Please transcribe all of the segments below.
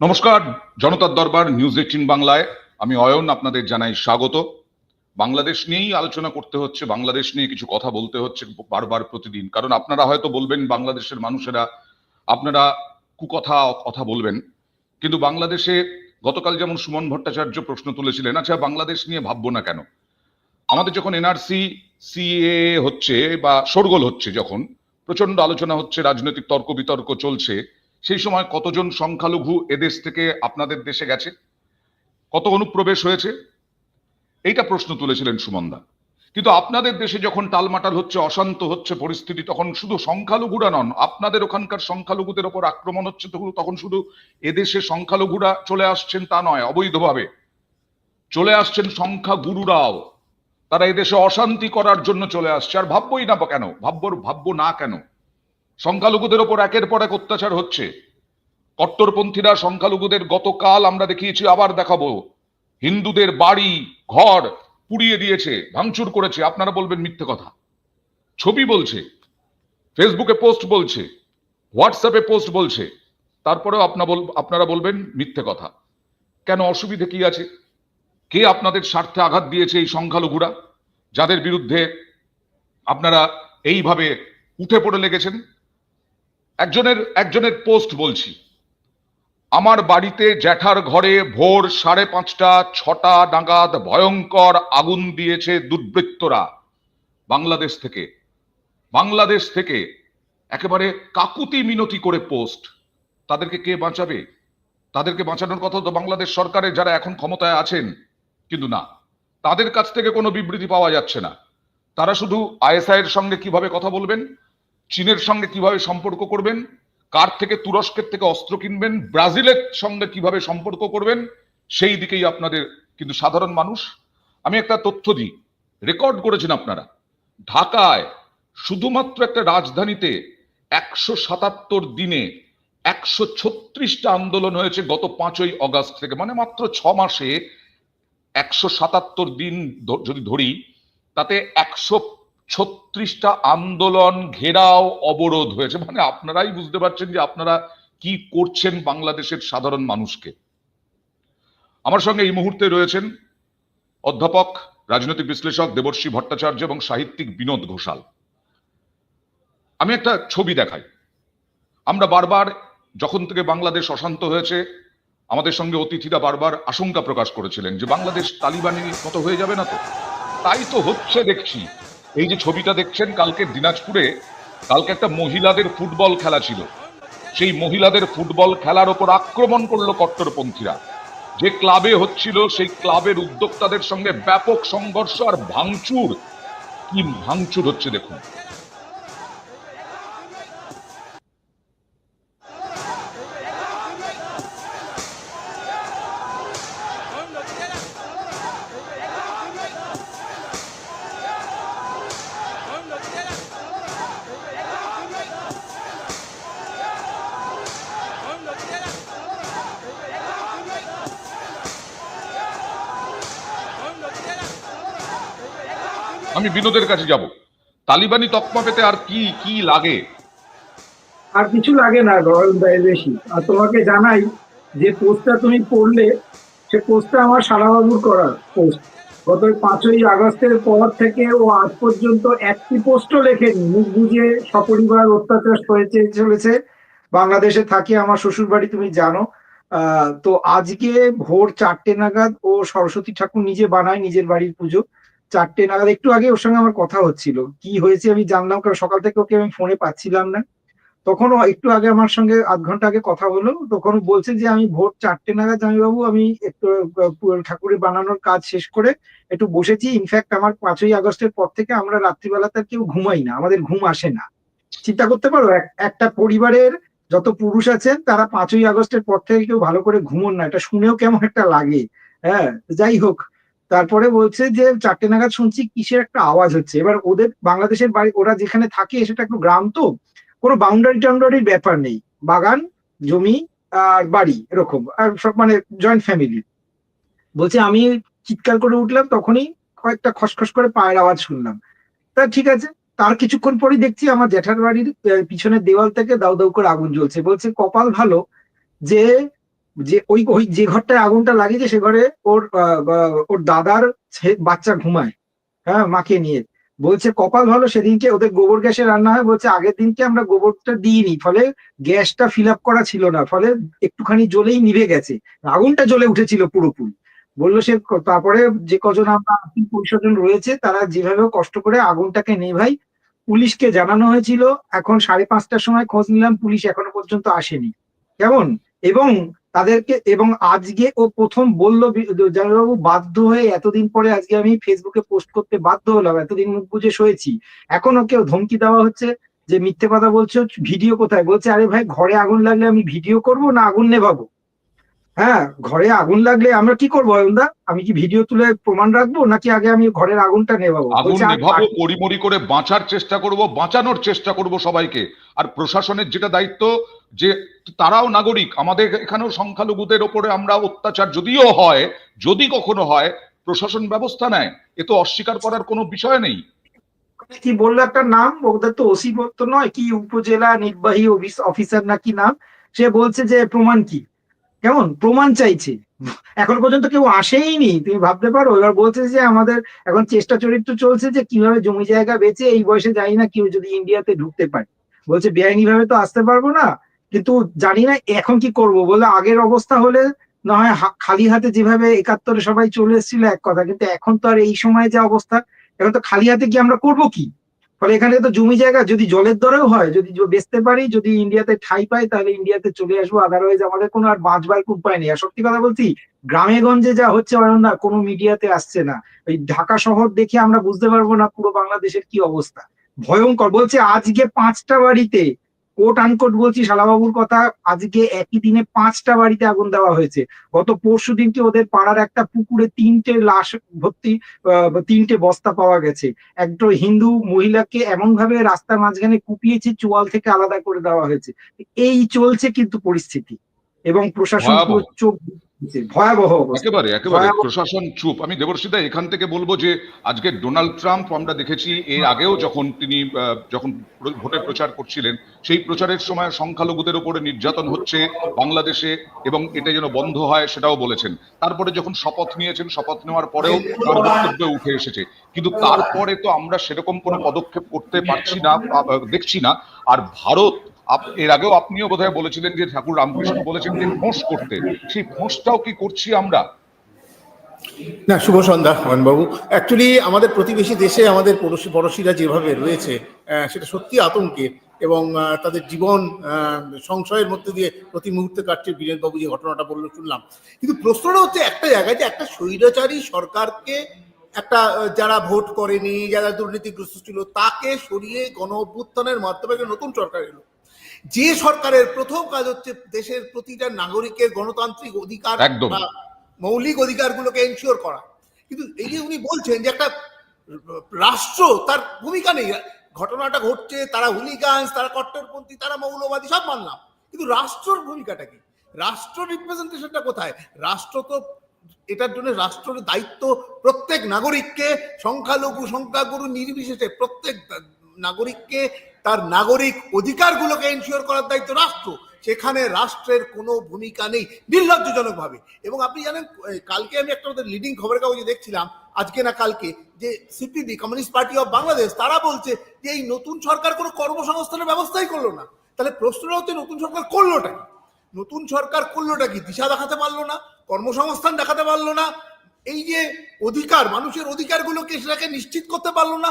নমস্কার, জনতার দরবার নিউজ এইটিন বাংলায়। আমি অয়ন, আপনাদের জানাই স্বাগত। বাংলাদেশ নিয়েই আলোচনা করতে হচ্ছে, বাংলাদেশ নিয়ে কিছু কথা বলতে হচ্ছে বারবার প্রতিদিন। কারণ আপনারা হয়তো বলবেন, বাংলাদেশের মানুষেরা, আপনারা কুকথা কথা বলবেন। কিন্তু বাংলাদেশে গতকাল যেমন সুমন ভট্টাচার্য প্রশ্ন তুলেছিলেন আচ্ছা বাংলাদেশ নিয়ে ভাববো না কেন? আমাদের যখন এনআরসি সিএ হচ্ছে বা শোরগোল হচ্ছে যখন প্রচণ্ড আলোচনা হচ্ছে, রাজনৈতিক তর্ক বিতর্ক চলছে সেই সময় কতজন সংখ্যালঘু এদেশ থেকে আপনাদের দেশে গেছে? কত অনুপ্রবেশ হয়েছে? এইটা প্রশ্ন তুলেছিলেন সুমনদা। কিন্তু আপনাদের দেশে যখন টালমাটাল হচ্ছে, অশান্ত হচ্ছে পরিস্থিতি, তখন শুধু সংখ্যালঘুরা নন, আপনাদের ওখানকার সংখ্যালঘুদের ওপর আক্রমণ হচ্ছে তখন- শুধু এদেশে সংখ্যালঘুরা চলে আসছেন তা নয়, অবৈধভাবে। চলে আসছেন সংখ্যাগুরুরাও তারা এদেশে অশান্তি করার জন্য চলে আসছে। আর ভাববই না কেন? ভাববো ভাববো না কেন? সংখ্যালঘুদের ওপর একের পর এক অত্যাচার হচ্ছে। কট্টরপন্থীরা সংখ্যালঘুদের গতকাল আমরা দেখিয়েছি, আবার দেখাবো। হিন্দুদের বাড়ি, ঘর পুড়িয়ে দিয়েছে, ভাঙচুর করেছে। আপনারা বলবেন মিথ্যে কথা। ছবি বলছে, ফেসবুকে পোস্ট বলছে, হোয়াটসঅ্যাপে পোস্ট বলছে। তারপরেও আপনা আপনারা বলবেন মিথ্যে কথা। কেন অসুবিধে কি আছে? কে আপনাদের স্বার্থে আঘাত দিয়েছে এই সংখ্যালঘুরা, যাদের বিরুদ্ধে আপনারা এইভাবে উঠে পড়ে লেগেছেন? একজনের একজনের পোস্ট বলছি। আমার বাড়িতে জ্যাঠার ঘরে ভোর সাড়ে পাঁচটা, ছটা নাগাদ ভয়ঙ্কর আগুন দিয়েছে দুর্বৃত্তরা বাংলাদেশ থেকে। বাংলাদেশ থেকে একেবারে কাকুতি মিনতি করে পোস্ট। তাদেরকে কে বাঁচাবে? তাদেরকে বাঁচানোর কথা তো বাংলাদেশ সরকারের যারা এখন ক্ষমতায় আছেন, কিন্তু না। তাদের কাছ থেকে কোনো বিবৃতি পাওয়া যাচ্ছে না। তারা শুধু আইএসআই এর সঙ্গে কীভাবে কথা বলবেন? চীনের সঙ্গে কীভাবে সম্পর্ক করবেন? কার থেকে তুরস্কের থেকে অস্ত্র কিনবেন? ব্রাজিলের সঙ্গে কীভাবে সম্পর্ক করবেন? সেই দিকেই আপনাদের কিন্তু সাধারণ মানুষ। আমি একটা তথ্য দিই। রেকর্ড করেছেন আপনারা। ঢাকায় শুধুমাত্র একটা রাজধানীতে একশো সাতাত্তর দিনে একশো ছত্রিশটা আন্দোলন হয়েছে গত পাঁচই অগাস্ট থেকে। মানে মাত্র ছ মাসে একশো সাতাত্তর দিন যদি ধরি, তাতে একশো ছত্রিশটা আন্দোলন ঘেরাও অবরোধ হয়েছে। মানে আপনারাই বুঝতে পারছেন যে আপনারা কি করছেন বাংলাদেশের সাধারণ মানুষকে। আমার সঙ্গে এই মুহূর্তে রয়েছেন অধ্যাপক, রাজনৈতিক বিশ্লেষক দেবর্ষী ভট্টাচার্য এবং সাহিত্যিক বিনোদ ঘোষাল। আমি একটা ছবি দেখাই। আমরা বারবার যখন থেকে বাংলাদেশ অশান্ত হয়েছে, আমাদের সঙ্গে অতিথিরা বারবার আশঙ্কা প্রকাশ করেছিলেন যে বাংলাদেশ তালিবানি মতো হয়ে যাবে না তো? তাই তো হচ্ছে দেখছি। এই যে ছবিটা দেখছেন, কালকে দিনাজপুরে, কালকে একটা মহিলাদের ফুটবল খেলা ছিল। সেই মহিলাদের ফুটবল খেলার ওপর আক্রমণ করল কট্টরপন্থীরা। যে ক্লাবে হচ্ছিল, সেই ক্লাবের উদ্যোক্তাদের সঙ্গে ব্যাপক সংঘর্ষ আর ভাঙচুর। কি ভাঙচুর হচ্ছে দেখুন। আমি বিনোদের কাছে যাব। তালিবানি তকমা পেতে আর কি কি লাগে? আর কিছু লাগে না বেশি। আর তোমাকে জানাই যে পোস্টটা তুমি পড়লে সে পোস্টটা আমার শালাবাবুর করা পোস্ট। গত পাঁচই আগস্টের পর থেকে ও আজ পর্যন্ত একটি পোস্টও লেখেনি। মুখ বুঝে সপরিবার অত্যাচার হয়েছে চলেছে। বাংলাদেশে থাকি আমার শ্বশুর বাড়ি তুমি জানো। আহ, তো আজকে ভোর চারটে নাগাদ ও সরস্বতী ঠাকুর নিজে বানায় নিজের বাড়ির পুজো। চারটে নাগাদ, একটু আগে ওর সঙ্গে আমার কথা হচ্ছিল। কি হয়েছে আমি জানলাম, কারণ সকাল থেকে ওকে আমি ফোনে পাচ্ছিলাম না। তখন একটু আগে আমার সঙ্গে আধ ঘণ্টা আগে কথা হলো। তখন বলছে যে, আমি ভোর চারটে নাগাদ জামাইবাবু, আমি একটু ঠাকুরের বানানোর কাজ শেষ করে একটু বসেছি। ইনফ্যাক্ট আমার পাঁচই আগস্টের পর থেকে আমরা রাত্রিবেলাতে আর কেউ ঘুমাই না। আমাদের ঘুম আসে না। চিন্তা করতে পারো, এক- একটা পরিবারের যত পুরুষ আছেন, তারা পাঁচই আগস্টের পর থেকে কেউ ভালো করে ঘুমোন না। এটা শুনেও কেমন একটা লাগে। হ্যাঁ যাই হোক। তারপরে বলছে যে চারটে নাগাদ শুনছি কিসের একটা আওয়াজ হচ্ছে। এবার ওদের বাংলাদেশের বাড়ি, ওরা যেখানে থাকে, সেটা একটু গ্রাম তো, কোনো বাউন্ডারি টাউন্ডারির ব্যাপার নেই। বাগান, জমি আর বাড়ি এরকম, আর সব মানে জয়েন্ট ফ্যামিলি বলছে, আমি চিৎকার করে উঠলাম, তখনই কয়েকটা খসখস করে পায়ের আওয়াজ শুনলাম। তা ঠিক আছে, তার কিছুক্ষণ পরেই দেখছি আমার জ্যাঠার বাড়ির পিছনের দেওয়াল থেকে দাউ দাউ করে আগুন জ্বলছে। বলছে, কপাল ভালো যে যে ওই ওই যে ঘরটায় আগুনটা লাগিয়েছে সে ঘরে ওর ওর দাদার বাচ্চা ঘুমায় হ্যাঁ মাকে নিয়ে। বলছে, কপাল ভালো, সেদিনকে ওদের গোবর গ্যাসে রান্না হয়। বলছে, আগের দিনকে আমরা গোবরটা দিইনি, ফলে গ্যাসটা ফিল আপ করা ছিল না, ফলে একটুখানি জ্বলেই নিভে গেছে। আগুনটা জ্বলে উঠেছিল পুরোপুরি। বলল সে, তারপরে যে কজন আমরা আত্মীয় পরিস্বজন রয়েছে, তারা যেভাবে কষ্ট করে আগুনটাকে নেভাই পুলিশকে জানানো হয়েছিল। এখন সাড়ে পাঁচটার সময় খোঁজ নিলাম, পুলিশ এখনও পর্যন্ত আসেনি। কেমন? এবং তাদেরকে এবং আজকে ও প্রথম বলল জামাইবাবু বাধ্য হয়ে এতদিন পরে আজকে আমি ফেসবুকে পোস্ট করতে বাধ্য হলাম এতদিন মুখ বুঝে সয়েছি। এখনও কেউ ধমকি দেওয়া হচ্ছে যে মিথ্যে কথা বলছো ভিডিও কোথায়? বলছে আরে ভাই ঘরে আগুন লাগলে আমি ভিডিও করব না আগুন নেভাবো? হ্যাঁ ঘরে আগুন লাগলে আমরা কি করব অয়নদা আমি কি ভিডিও তুলে প্রমাণ রাখব নাকি আগে আমি ঘরের আগুনটা নেভাবো? আগুন নেভাবো পরিমরি করে বাঁচার চেষ্টা করব বাঁচানোর চেষ্টা করব সবাইকে। আর প্রশাসনের যেটা দায়িত্ব যে তারাও নাগরিক, আমাদের এখানেও সংখ্যালঘুদের ওপরে আমরা অত্যাচার যদিও হয়, যদি কখনো হয়, প্রশাসন ব্যবস্থা নেয়, এ তো অস্বীকার করার কোনো বিষয় নেই। কি বলল একটা নাম? ওদের তো ওসি তো নয়, কি উপজেলা নির্বাহী অফিস- অফিসার নাকি নাম? সে বলছে যে প্রমাণ কি? কেমন? প্রমাণ চাইছে। এখন পর্যন্ত কেউ আসেইনি তুমি ভাবতে পারো? এবার বলছে যে আমাদের এখন চেষ্টা চরিত্র চলছে যে কীভাবে জমি জায়গা বেচে, এই বয়সে জানি না কেউ যদি ইন্ডিয়াতে ঢুকতে পারে। বলছে বেআইনি ভাবে তো আসতে পারব না কিন্তু জানি না এখন কি করব, বলে আগের অবস্থা হলে না হয় খালি হাতে যেভাবে একাত্তরে সবাই চলে এসেছিল এক কথা, কিন্তু এখন তো আর এই সময় যে অবস্থা, এখন তো খালি হাতে কি আমরা করব কি? ফলে এখানে তো জমি জায়গা, যদি জলের দরেও হয়, যদি বেচতে পারি, যদি ইন্ডিয়াতে ঠাই পাই, তাহলে ইন্ডিয়াতে চলে আসব আদারওয়াইজ আমাদের কোনো আর বাঁচবার উপায় নেই। আর সত্যি কথা বলছি গ্রামে গঞ্জে যা হচ্ছে না, কোনো মিডিয়াতে আসছে না। ওই ঢাকা শহর দেখে আমরা বুঝতে পারব না পুরো বাংলাদেশের কি অবস্থা। ভয়ঙ্কর, বলছে আজকে পাঁচটা বাড়িতে কোট আনকোট বলছি শালাবাবুর কথা আজকে একই দিনে পাঁচটা বাড়িতে আগুন দেওয়া হয়েছে গত পরশু দিনকে ওদের পাড়ার একটা পুকুরে তিনটে লাশ ভর্তি আহ, তিনটে বস্তা পাওয়া গেছে একটা হিন্দু মহিলাকে এমন ভাবে রাস্তার মাঝখানে কুপিয়েছে চোয়াল থেকে আলাদা করে দেওয়া হয়েছে এই চলছে কিন্তু পরিস্থিতি এবং প্রশাসন। চোখ। ভয়াবহ একেবারে একেবারে। প্রশাসন চুপ। আমি দেবর্ষিদা এখান থেকে বলব যে আজকে ডোনাল্ড ট্রাম্প আমরা দেখেছি এর আগেও যখন তিনি যখন প্রচার করছিলেন সেই প্রচারের সময় সংখ্যালঘুদের উপরে নির্যাতন হচ্ছে বাংলাদেশে এবং এটা যেন বন্ধ হয় সেটাও বলেছেন। তারপরে যখন শপথ নিয়েছেন শপথ নেওয়ার পরেও তার বক্তব্য উঠে এসেছে। কিন্তু তারপরে তো আমরা সেরকম কোনো পদক্ষেপ করতে পারছি না দেখছি না। আর ভারত এর আগেও আপনিও বোধহয় বলেছিলেন যে ঠাকুর রামকৃষ্ণ বলেছেন যে ফোঁস করতে। সেই ফোঁসটাও কি করছি আমরা? না, শুভ সন্ধ্যা বাবু অ্যাকচুয়ালি আমাদের প্রতিবেশী দেশে আমাদের পড়োশি পড়োশিরা যেভাবে রয়েছে সেটা সত্যি আতঙ্কে এবং তাদের জীবন সংশয়ের মধ্যে দিয়ে প্রতি মুহূর্তে কাটছে বীরেনবাবু যে ঘটনাটা বলল, শুনলাম। কিন্তু প্রশ্নটা হচ্ছে একটা জায়গায় যে একটা স্বৈরাচারী সরকারকে একটা যারা ভোট করেনি, যারা দুর্নীতিগ্রস্ত ছিল, তাকে সরিয়ে গণ অভ্যুত্থানের মাধ্যমে নতুন সরকার এলো। যে সরকারের প্রথম কাজ হচ্ছে দেশের প্রতিটা নাগরিকের গণতান্ত্রিক অধিকার মৌলিক অধিকারগুলোকে এনশিওর করা। কিন্তু এই যে উনি বলছেন যে একটা রাষ্ট্র তার ভূমিকা নেই। ঘটনাটা ঘটছে তারা হুলিগান্স তারা কট্টরপন্থী তারা মৌলবাদী সব মানলাম। কিন্তু রাষ্ট্রর ভূমিকাটা কি? রাষ্ট্র রিপ্রেজেন্টেশনটা কোথায়? রাষ্ট্র তো এটার জন্য রাষ্ট্রের দায়িত্ব প্রত্যেক নাগরিককে সংখ্যালঘু সংখ্যাগুরু নির্বিশেষে প্রত্যেক নাগরিককে তার নাগরিক অধিকারগুলোকে এনশিওর করার দায়িত্ব রাষ্ট্র। সেখানে রাষ্ট্রের কোনো ভূমিকা নেই নির্লজ্জজনক ভাবে এবং আপনি জানেন কালকে আমি একটা ওদের লিডিং খবরের কাগজে দেখছিলাম, আজকে না কালকে, যে CPB communist party of Bangladesh তারা বলছে যে এই নতুন সরকার কোনো কর্মসংস্থানের ব্যবস্থাই করল না। তাহলে প্রশ্নটা হচ্ছে, নতুন সরকার করলোটা কি? নতুন সরকার করলোটা কি? দিশা দেখাতে পারল না, কর্মসংস্থান দেখাতে পারল না, এই যে অধিকার, মানুষের অধিকারগুলোকে সেটাকে নিশ্চিত করতে পারল না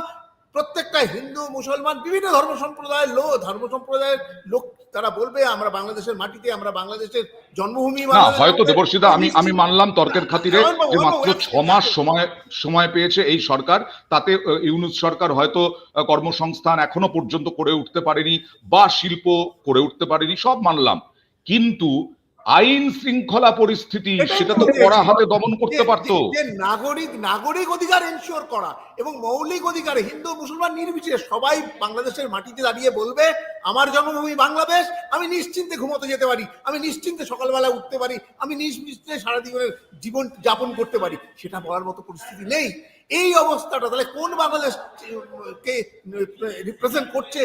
প্রত্যেকটা হিন্দু মুসলমান বিভিন্ন ধর্ম সম্প্রদায়ের লোক ধর্ম সম্প্রদায়ের লোক তারা বলবে আমরা বাংলাদেশের মাটিতে আমরা বাংলাদেশের জন্মভূমি না হয়তো দেবর্ষিদা আমি আমি মানলাম তর্কের খাতিরে যে মাত্র ছ মাস সময় সময় পেয়েছে এই সরকার। তাতে ইউনুস সরকার হয়তো কর্মসংস্থান এখনও পর্যন্ত করে উঠতে পারেনি বা শিল্প করে উঠতে পারেনি সব মানলাম। কিন্তু আইন শৃঙ্খলা পরিস্থিতি সেটা তো চাইছি। হাতে দমন করতে পারতো। যে নাগরিক নাগরিক অধিকার এনশিওর করা এবং মৌলিক অধিকার হিন্দু মুসলমান নির্বিশেষে সবাই বাংলাদেশের মাটিতে দাঁড়িয়ে বলবে আমার জন্মভূমি বাংলাদেশ আমি নিশ্চিন্তে ঘুমোতে যেতে পারি আমি নিশ্চিন্তে সকালবেলা উঠতে পারি আমি নিশ্চিন্তে সারা জীবনের জীবন যাপন করতে পারি। সেটা বলার মতো পরিস্থিতি নেই। এই অবস্থাটা, তাহলে কোন বাংলাদেশ কে রিপ্রেজেন্ট করছে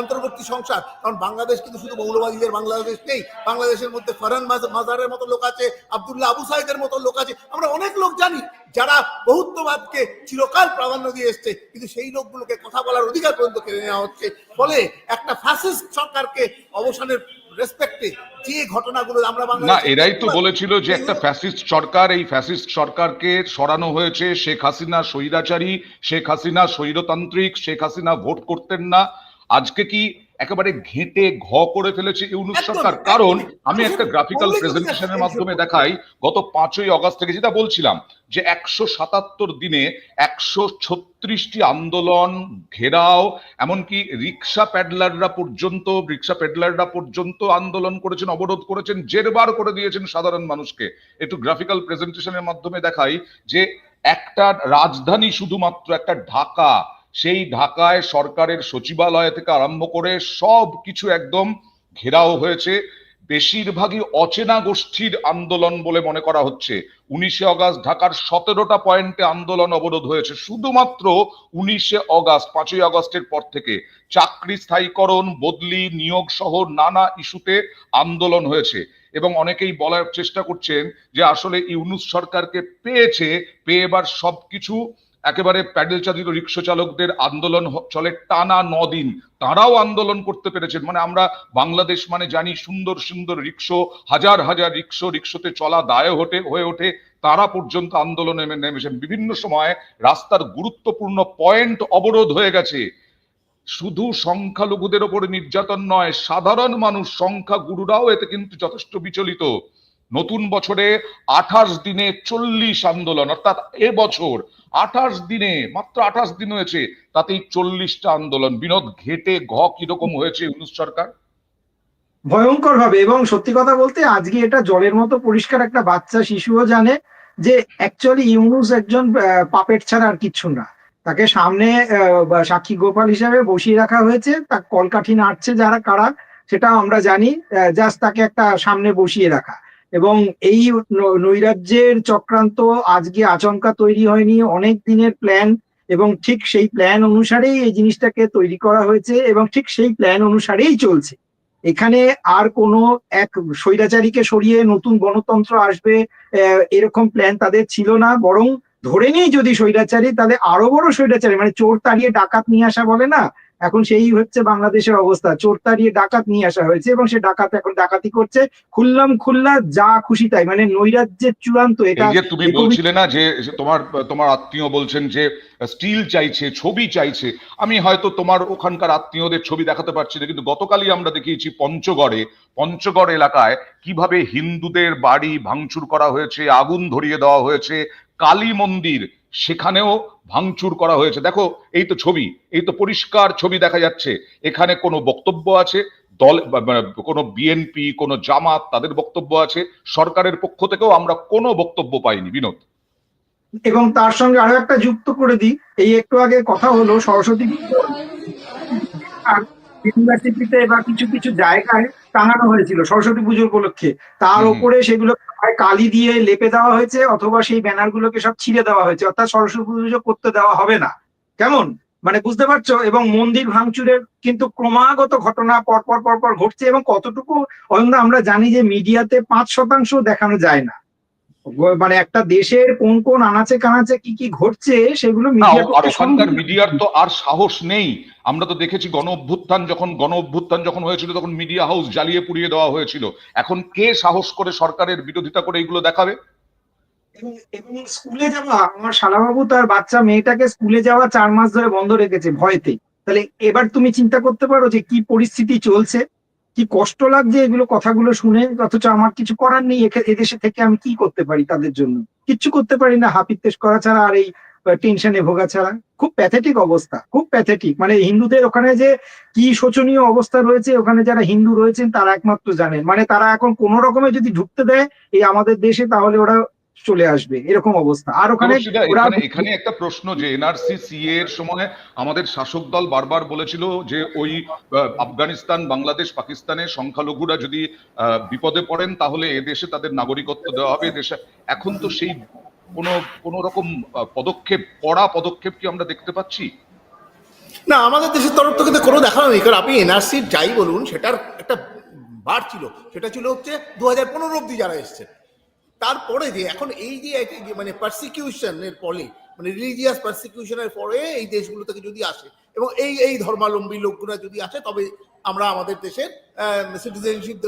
অন্তর্বর্তী সংসার কারণ বাংলাদেশ কিন্তু শুধু মৌলবাদীদের বাংলাদেশ নেই, বাংলাদেশের মধ্যে ফারান মাজারের মতো লোক আছে, আব্দুল্লাহ আবু সাইদের মতো লোক আছে। আমরা অনেক লোক জানি যারা বহুত্ববাদকে চিরকাল প্রাধান্য দিয়ে এসছে, কিন্তু সেই লোকগুলোকে কথা বলার অধিকার পর্যন্ত কেড়ে নেওয়া হচ্ছে। ফলে একটা ফ্যাসিস্ট সরকারকে অবসানের রেসপেক্টে যে ঘটনাগুলো আমরা না এরাই তো বলেছিল যে একটা ফ্যাসিস্ট সরকার এই ফ্যাসিস্ট সরকারকে সরানো হয়েছে। শেখ হাসিনা স্বৈরাচারী শেখ হাসিনা স্বৈরতান্ত্রিক শেখ হাসিনা ভোট করতেন না। আজকে কি একেবারে ঘেঁটে ঘ করে ফেলেছে ইউনুস সরকার। কারণ আমি একটা গ্রাফিক্যাল প্রেজেন্টেশনের মাধ্যমে দেখাই গত পাঁচই অগস্ট থেকে যেটা বলছিলাম যে একশো সাতাত্তর দিনে একশো ছত্রিশটি আন্দোলন ঘেরাও এমনকি রিক্সা প্যাডলাররা পর্যন্ত রিক্সা প্যাডলাররা পর্যন্ত আন্দোলন করেছেন অবরোধ করেছেন জেরবার করে দিয়েছেন সাধারণ মানুষকে। একটু গ্রাফিক্যাল প্রেজেন্টেশনের মাধ্যমে দেখাই যে একটা রাজধানী শুধুমাত্র একটা ঢাকা সেই ঢাকায় সরকারের সচিবালয় থেকে আরম্ভ করে সব কিছু একদম ঘেরাও হয়েছে। বেশিরভাগই অচেনা গোষ্ঠীর আন্দোলন বলে মনে করা হচ্ছে। উনিশে অগাস্ট ঢাকার সতেরোটা পয়েন্টে আন্দোলন অবরোধ হয়েছে। শুধুমাত্র উনিশে অগাস্ট, পাঁচই আগস্টের পর থেকে চাকরি স্থায়ীকরণ, বদলি, নিয়োগ সহ নানা ইস্যুতে আন্দোলন হয়েছে। এবং অনেকেই বলার চেষ্টা করছেন যে আসলে ইউনুস সরকারকে পেয়েছে, পেয়ে এবার সবকিছু একেবারে প্যাডেল চালিত রিক্সা চালকদের আন্দোলন চলে টানা দিন। তারাও আন্দোলন করতে পেরেছেন। মানে আমরা বাংলাদেশ মানে জানি সুন্দর সুন্দর রিক্সো, হাজার হাজার রিক্সো, রিক্সোতে চলা দায় হটে হয়ে ওঠে। তারা পর্যন্ত আন্দোলনে নেমেছেন। বিভিন্ন সময় রাস্তার গুরুত্বপূর্ণ পয়েন্ট অবরোধ হয়ে গেছে। শুধু সংখ্যালঘুদের ওপর নির্যাতন নয়, সাধারণ মানুষ সংখ্যা গুরুরাও এতে কিন্তু যথেষ্ট বিচলিত। নতুন বছরে আঠাশ দিনে চল্লিশ আন্দোলন, অর্থাৎ এবছর আঠাশ দিনে, মাত্র আঠাশ দিন হয়েছে, তাতেই চল্লিশটা আন্দোলন। বিনোদ, ঘেটে, ঘ কীরকম হয়েছে ইউনুস সরকার? ভয়ঙ্কর ভাবে এবং সত্যি কথা বলতে আজকে এটা জলের মতো পরিষ্কার একটা বাচ্চা শিশুও জানে যে অ্যাকচুয়ালি ইউনুস একজন পাপেট ছাড়া আর কিচ্ছু না। তাকে সামনে সাক্ষী গোপাল হিসাবে বসিয়ে রাখা হয়েছে। তার কলকাঠি নাড়ছে যারা, কারা সেটা আমরা জানি। জাস্ট তাকে একটা সামনে বসিয়ে রাখা। এবং এই নৈরাজ্যের চক্রান্ত আজকে আচমকা তৈরি হয়নি, অনেক দিনের প্ল্যান এবং ঠিক সেই প্ল্যান অনুসারেই এই জিনিসটাকে তৈরি করা হয়েছে এবং ঠিক সেই প্ল্যান অনুসারেই চলছে। এখানে আর কোনো এক স্বৈরাচারীকে সরিয়ে নতুন গণতন্ত্র আসবে এরকম প্ল্যান তাদের ছিল না। বরং ধরে নিই যদি স্বৈরাচারী, তাহলে আরও বড় স্বৈরাচারী মানে চোর তাড়িয়ে ডাকাত নিয়ে আসা বলে না? এখন সেই হচ্ছে বাংলাদেশের অবস্থা। চোর তাড়িয়ে ডাকাত নিয়ে আসা হয়েছে এবং সে ডাকাত এখন ডাকাতি করছে। খুললাম খুল্লা যা খুশি তাই। মানে নৈরাজ্যের চূড়ান্ত এটা যে তুমি বলছিলে না যে তোমার তোমার আত্মীয় বলছেন যে স্টিল চাইছে ছবি চাইছে। আমি হয়তো তোমার ওখানকার আত্মীয়দের ছবি দেখাতে পারছি না কিন্তু গতকালই আমরা দেখিয়েছি পঞ্চগড়ে পঞ্চগড় এলাকায় কীভাবে হিন্দুদের বাড়ি ভাঙচুর করা হয়েছে আগুন ধরিয়ে দেওয়া হয়েছে কালী মন্দির সেখানেও ভাঙচুর করা হয়েছে। দেখো, এই তো ছবি, এই তো পরিষ্কার ছবি দেখা যাচ্ছে। এখানে কোনো বক্তব্য আছে, দল কোনো বিএনপি, কোনো জামাত, তাদের বক্তব্য আছে। সরকারের পক্ষ থেকেও আমরা কোনো বক্তব্য পাইনি, বিনোদ। এবং তার সঙ্গে আরও একটা যুক্ত করে দিই, এই একটু আগে কথা হলো সরস্বতী ইউনিভার্সিটিতে বা কিছু কিছু জায়গায় টাঙানো হয়েছিল সরস্বতী পুজো উপলক্ষে। তার। উপরে সেগুলো কালি দিয়ে লেপে দেওয়া হয়েছে অথবা সেই ব্যানার গুলোকে সব ছিঁড়ে দেওয়া হয়েছে। অর্থাৎ সরস্বতী পুজো করতে দেওয়া হবে না। কেমন? মানে বুঝতে পারছ? এবং মন্দির ভাঙচুরের কিন্তু ক্রমাগত ঘটনা পর পর পর পর ঘটছে এবং কতটুকু আমরা জানি যে মিডিয়াতে পাঁচ শতাংশ দেখানো যায় না। মানে একটা দেশের কোন কোন আনাচে কানাচে কি কি ঘটছে সেগুলো ওখানকার মিডিয়ার তো আর সাহস নেই। আমরা তো দেখেছি গণ অভ্যুত্থান যখন গণ অভ্যুত্থান যখন হয়েছিল তখন মিডিয়া হাউস জ্বালিয়ে পুড়িয়ে দেওয়া হয়েছিল। এখন কে সাহস করে সরকারের বিরোধিতা করে এগুলো দেখাবে? এবং এবং স্কুলে যাওয়া আমার শালাবাবু তার বাচ্চা মেয়েটাকে স্কুলে যাওয়া চার মাস ধরে বন্ধ রেখেছে ভয়তে। তাহলে এবার তুমি চিন্তা করতে পারো যে কি পরিস্থিতি চলছে? কি কষ্ট লাগছে এগুলো কথাগুলো শুনে? অথচ আমার কিছু করার নেই এদেশে থেকে আমি কি করতে পারি তাদের জন্য? কিচ্ছু করতে পারি না হাপিত্তেশ করা ছাড়া আর এই টেনশনে ভোগা ছাড়া। খুব প্যাথেটিক অবস্থা, খুব প্যাথেটিক মানে হিন্দুদের ওখানে যে কি শোচনীয় অবস্থা রয়েছে, ওখানে যারা হিন্দু রয়েছেন তারা একমাত্র জানেন। মানে তারা এখন কোন রকমে যদি ঢুকতে দেয় এই আমাদের দেশে, তাহলে ওরা চলে আসবে এরকম অবস্থা। আর ওখানে এখানে এখানে একটা প্রশ্ন যে এনআরসি সিএ এর সময় আমাদের শাসক দল বারবার বলেছিল যে ওই আফগানিস্তান বাংলাদেশ পাকিস্তানের সংখ্যালঘুরা যদি আহ, বিপদে পড়েন তাহলে এদেশে তাদের নাগরিকত্ব দেওয়া হবে। দেশে এখন তো সেই কোনো কোনো রকম পদক্ষেপ কড়া পদক্ষেপ কি আমরা দেখতে পাচ্ছি? না আমাদের দেশের তরফ থেকে কোনো দেখানো নেই কারণ আপনি এনআরসির যাই বলুন সেটার একটা বার ছিল। সেটা ছিল হচ্ছে দু হাজার পনেরো অব্দি যারা এসছেন। তারপরে যে এখন এই যে মানে পারসিকিউশনের ফলে মানে রিলিজিয়াস পার্সিকিউশনের পরে এই দেশগুলো থেকে যদি আসে এবং এই এই ধর্মাবলম্বী লোকগুলা যদি আসে, তবে আমরা আমাদের দেশের সিটিজেনশিপ